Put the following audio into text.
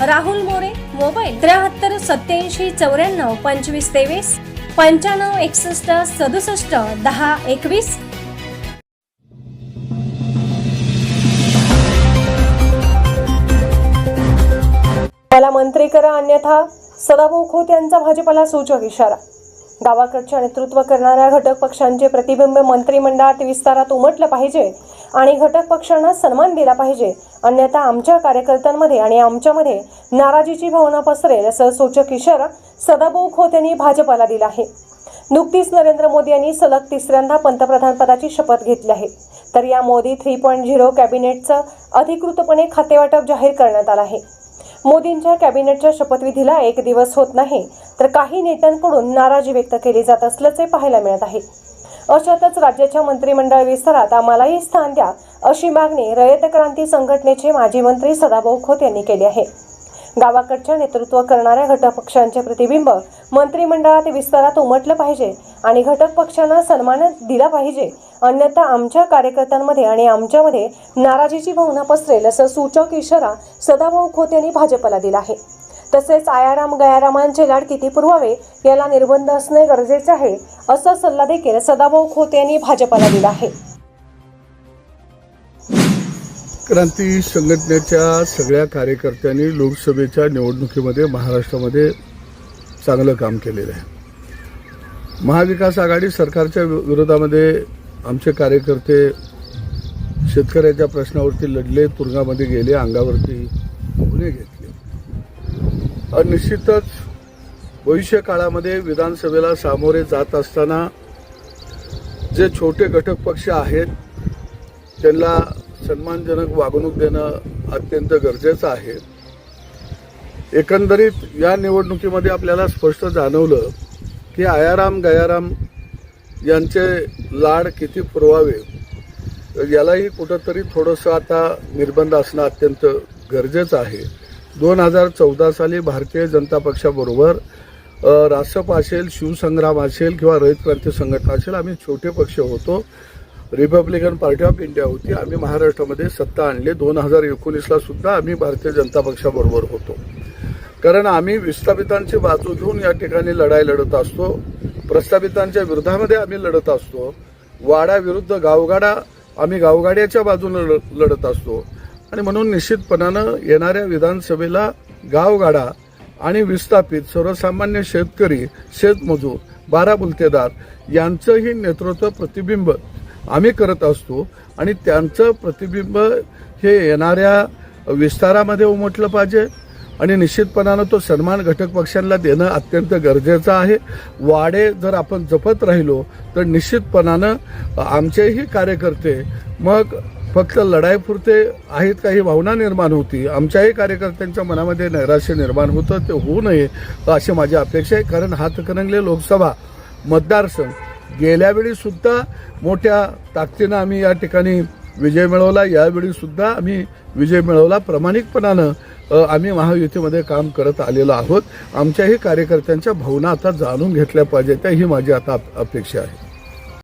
Rahul More mobile त्र्याहत्तर सत्याऐंशी चौऱ्याण्णव पंचवीस तेवीस पंच्याण्णव एकसष्ट सदुसष्ट दहा एकवीस. मला मंत्री करा अन्यथा सदाभाऊ खोत यांचा भाजपला सूचक इशारा. गावाकडच्या नेतृत्व करणाऱ्या घटक पक्षांचे प्रतिबिंब मंत्रिमंडळात विस्तारात उमटलं पाहिजे. आणि घटक पक्षांना सन्मान दिला पाहिजे. अन्यथा आमच्या कार्यकर्त्यांमध्ये आणि आमच्यामध्ये नाराजीची भावना पसरेल असं सूचक इशारा सदाभाऊ खोत यांनी भाजपला दिला आहे. नुकतीच नरेंद्र मोदी यांनी सलग तिसऱ्यांदा पंतप्रधानपदाची शपथ घेतली आहे. तर या मोदी थ्री पॉईंट झिरो कॅबिनेटचं अधिकृतपणे खातेवाटप जाहीर करण्यात आलं आहे. मोदींच्या कॅबिनेटच्या शपथविधीला एक दिवस होत नाही तर काही नेत्यांकडून नाराजी व्यक्त केली जात असल्याचे पाहायला मिळत आहे. अशातच राज्याच्या मंत्रिमंडळ विस्तारात आम्हालाही स्थान द्या अशी मागणी रयत क्रांती संघटनेचे माजी मंत्री सदाभाऊ खोत यांनी केली आहे. गावाकडच्या नेतृत्व करणाऱ्या घटक पक्षांचे प्रतिबिंब मंत्रिमंडळात विस्तारात उमटलं पाहिजे आणि घटक पक्षांना सन्मान दिला पाहिजे. अन्यथा आमच्या कार्यकर्त्यांमध्ये आणि आमच्यामध्ये नाराजीची भावना पसरेल असं सूचक इशारा सदाभाऊ खोत यांनी भाजपला दिला आहे. तसेच आयाराम गयारामांचे लाड किती पुरवावे याला निर्बंध असणे गरजेचे आहे असा सल्ला देखील सदाभाऊ खोत यांनी भाजपला दिला आहे. क्रांती संघटनेच्या सगळ्या कार्यकर्त्यांनी लोकसभेच्या निवडणुकीमध्ये महाराष्ट्रामध्ये चांगलं काम केलेलं आहे. महाविकास आघाडी सरकारच्या वि- विरोधामध्ये आमचे कार्यकर्ते शेतकऱ्याच्या प्रश्नावरती लढले तुरुंगामध्ये गेले अंगावरती गुन्हे घेतले. निश्चितच भविष्य काळामध्ये विधानसभेला सामोरे जात असताना जे छोटे घटक पक्ष आहेत त्यांना सन्मानजनक वागणूक देणं अत्यंत गरजेचं आहे. एकंदरीत या निवडणुकीमध्ये आपल्याला स्पष्ट जाणवलं की आयाराम गयाराम यांचे लाड किती पुरवावे यालाही कुठंतरी थोडंसं आता निर्बंध असणं अत्यंत गरजेचं आहे. दोन हजार चौदा साली भारतीय जनता पक्षाबरोबर रासप असेल शिवसंग्राम असेल किंवा रयत क्रांती संघटना असेल आम्ही छोटे पक्ष होतो. रिपब्लिकन पार्टी ऑफ इंडिया होती. आम्ही महाराष्ट्रामध्ये सत्ता आणली. दोन हजार एकोणीसला सुद्धा आम्ही भारतीय जनता पक्षाबरोबर होतो. कारण आम्ही विस्थापितांची बाजू घेऊन या ठिकाणी लढाई लढत असतो. प्रस्थापितांच्या विरोधामध्ये आम्ही लढत असतो. वाडा विरुद्ध गावगाडा आम्ही गावगाड्याच्या बाजूने लढ- लढत असतो. आणि म्हणून निश्चितपणानं येणाऱ्या विधानसभेला गावगाडा आणि विस्थापित सर्वसामान्य शेतकरी शेतमजूर बारा बुलतेदार यांचंही नेतृत्व प्रतिबिंब आम्ही करत असतो. आणि त्यांचं प्रतिबिंब हे येणाऱ्या विस्तारामध्ये उमटलं पाहिजे. आणि निश्चितपणानं तो सन्मान घटक पक्षांना देणं अत्यंत गरजेचं आहे. वाडे जर आपण जपत राहिलो तर निश्चितपणानं आमचेही कार्यकर्ते मग फक्त लढाईपुरते आहेत काही भावना निर्माण होती? आमच्याही कार्यकर्त्यांच्या मनामध्ये नैराश्य निर्माण होतं ते होऊ नये अशी माझी अपेक्षा आहे. कारण हातकणंगले लोकसभा मतदारसंघ. गेल्यावेळी सुद्धा मोठ्या ताकदीनं आम्ही या ठिकाणी विजय मिळवला. यावेळी सुद्धा आम्ही विजय मिळवला. प्रामाणिकपणानं आम्ही महायुतीमध्ये काम करत आलेलो आहोत. आमच्याही कार्यकर्त्यांच्या भावना आता जाणून घेतल्या पाहिजेत. ही माझी आता अपेक्षा आहे.